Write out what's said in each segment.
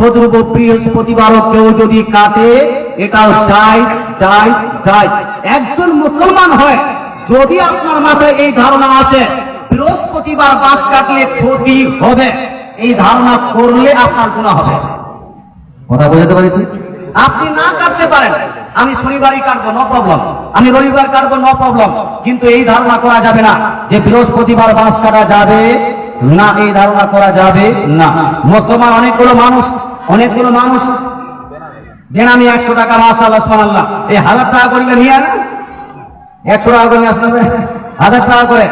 তদ্রুপ বৃহস্পতিবারও কেউ যদি কাটে, এটাও চাই চাই চাই। একজন মুসলমান হয়, যদি আপনার মাথায় এই ধারণা আসে, বৃহস্পতিবার বাস কাটলে ক্ষতি হবে। এই ধারণা করলে আপনার গুণা হবে। কথা বোঝাতে পারছি? আপনি না কাটতে পারেন, আমি শনিবারই কাটবো নো প্রবলেম আমি রবিবার কাটবো নো প্রবলেম কিন্তু এই ধারণা করা যাবে না যে বৃহস্পতিবার বাঁশ কাটা যাবে না, এই ধারণা করা যাবে না। মুসলমান অনেকগুলো মানুষ অনেকগুলো মানুষ দেন আমি একশো টাকা মাসাল্লাহ সুবহানাল্লাহ। এই হাজার টাকা করিলে নিয়ে না একশো টাকা করে আসলে হাজার টাকা করে।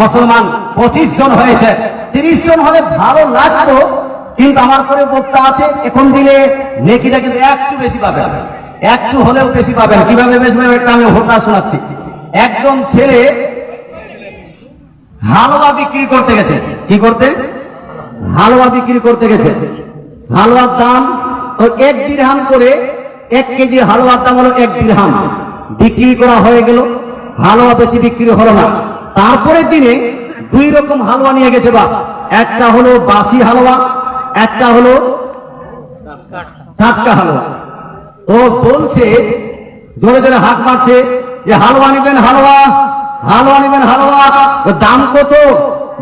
মুসলমান পঁচিশ জন হয়েছে। তিরিশ জন হলে ভালো লাগতো, কিন্তু আমার পরে বক্তা আছে, এখন দিলে নেকিটা কিন্তু একটু বেশি পাবেন। একটু হলেও বেশি পাবেন। কীভাবে বেশি পাবেন এটা আমি ঘটনা শোনাচ্ছি। একজন ছেলে হালুয়া বিক্রি করতে গেছে। কি করতে? হালুয়া বিক্রি করতে গেছে। হালুয়ার দাম এক দিরহাম করে এক কেজি হালুয়ার দাম হলো এক দিরহাম বিক্রি করা হয়ে গেল। হালুয়া বেশি বিক্রি হলো না। তারপরের দিনে দুই রকম হালুয়া নিয়ে গেছে বাপ। একটা হলো বাসি হালুয়া, একটা হলো টাটকা হালুয়া। ও বলছে, জোরে জোরে হাত মারছে যে, হালুয়া নেবেন হালুয়া হালুয়া নেবেন হালুয়া। দাম কত?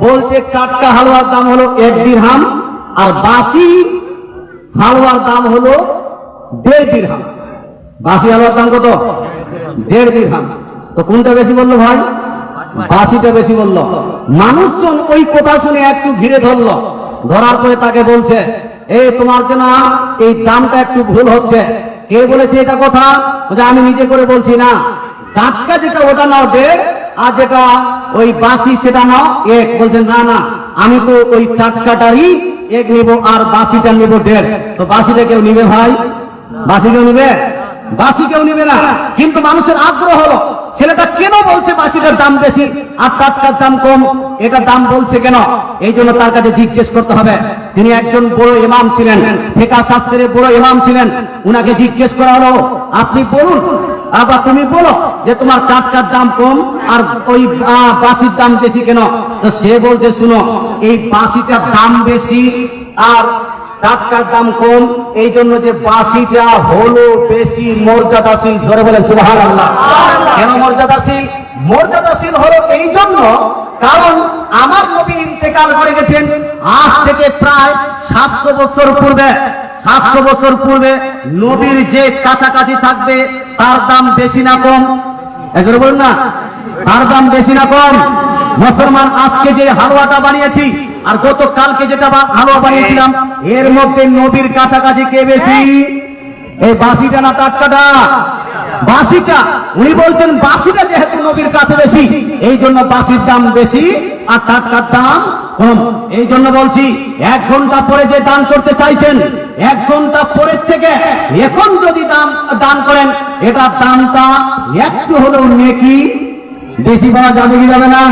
বলছে, টাটকা হালুয়ার দাম হলো এক দিরহাম আর বাসি হালুয়ার দাম হলো দেড় দিরহাম। বাসি হালুয়ার দাম কত? দেড় দিরহাম। তো কোনটা বেশি বলল ভাই? বাসিটা বেশি বলল। মানুষজন ওই কথা শুনে একটু ঘিরে ধরলো। ধরার পরে তাকে বলছে এই তোমার জন্য এই দামটা একটু ভুল হচ্ছে। কে বলেছে এটা কথা? আমি নিজে করে বলছি না। টাটকা যেটা ওটা নাও দেড়, আর যেটা ওই বাসি সেটা নাও এক। বলছে, না না, আমি তো ওই টাটকাটারই এক নিব আর বাসিটা নিব দেড়। তো বাসিটা কেউ নিবে ভাই? বাসি কেউ নিবে? বাসি কেউ নিবে না। কিন্তু মানুষের আগ্রহ হলো, ছেলেটা কেন বলছে বাসিটার দাম বেশি? আর টাটকার দাম কম। এটা দাম বলছে কেন? এই জন্য তার কাছে জিজ্ঞেস করতে হবে। তিনি একজন বড় ইমাম ছিলেন, ফেকা শাস্ত্রের বড় ইমাম ছিলেন। উনাকে জিজ্ঞেস করা হলো, আপনি বলুন আবার তুমি বলো যে তোমার টাটকার দাম কম আর ওই বাসির দাম বেশি কেন? তো সে বলছে শুনো এই বাসিটার দাম বেশি আর টাটকার দাম কম। এই জন্য যে বাসিটা হলো বেশি মর্যাদাশীল। জোরে বলেন সুবাহান আল্লাহ কেন মর্যাদাশীল? মর্যাদাশীল হলো এই জন্য কারণ আমার নবী ইন্তেকাল করে গেছেন আজ থেকে প্রায় সাতশো বছর পূর্বে। সাতশো বছর পূর্বে নবীর যে কাছাকাছি থাকবে তার দাম বেশি না কম। বলুন না। তার দাম বেশি না কম। মুসলমান, আজকে যে হালুয়াটা বানিয়েছি, আর গতকালকে যেটা বা- হালুয়া বানিয়েছিলাম, এর মধ্যে নবীর কাছাকাছি কে বেশি? এই বাসিটা না টাটকাটা? বাসিটা। উনি বলছেন, বাসিটা যেহেতু নবীর কাছে বেশি, এই জন্য বাসির দাম বেশি আর টাটকার দাম কম। এই জন্য বলছি, এক ঘণ্টা পরে যে দান করতে চাইছেন, এক ঘণ্টা পরের থেকে এখন যদি দাম, দান করেন, এটার দামটা একটু হলেও নেকি বেশি পাওয়া যাবে কি যাবে না?